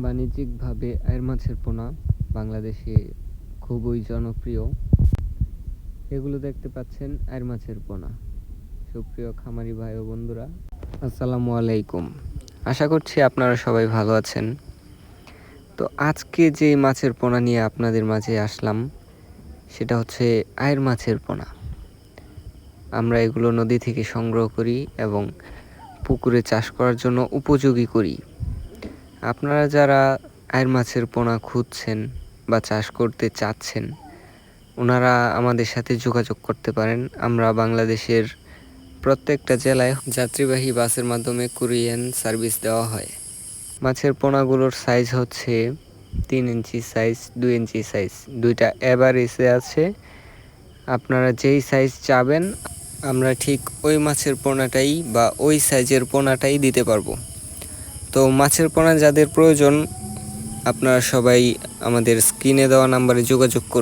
বাণিজ্যিকভাবে আয়ের মাছের পোনা বাংলাদেশে খুবই জনপ্রিয়। এগুলো দেখতে পাচ্ছেন আয়ের মাছের পোনা। সুপ্রিয় খামারি ভাই ও বন্ধুরা, আসসালামু আলাইকুম। আশা করছি আপনারা সবাই ভালো আছেন। তো আজকে যে মাছের পোনা নিয়ে আপনাদের মাঝে আসলাম, সেটা হচ্ছে আয়ের মাছের পোনা। আমরা এগুলো নদী থেকে সংগ্রহ করি এবং পুকুরে চাষ করার জন্য উপযোগী করি। আপনারা যারা আয়ের মাছের পোনা খুঁজছেন বা চাষ করতে চাচ্ছেন, ওনারা আমাদের সাথে যোগাযোগ করতে পারেন। আমরা বাংলাদেশের প্রত্যেকটা জেলায় যাত্রীবাহী বাসের মাধ্যমে কুরিয়ান সার্ভিস দেওয়া হয়। মাছের পোনাগুলোর সাইজ হচ্ছে তিন ইঞ্চি সাইজ, দুই ইঞ্চি সাইজ, দুইটা এভারেজে আছে। আপনারা যেই সাইজ চাবেন, আমরা ঠিক ওই মাছের পোনাটাই বা ওই সাইজের পোনাটাই দিতে পারব। তো মাছের পোনা যাদের প্রয়োজন আপনারা সবাই আমাদের স্ক্রিনে দেওয়া নাম্বারে যোগাযোগ করুন।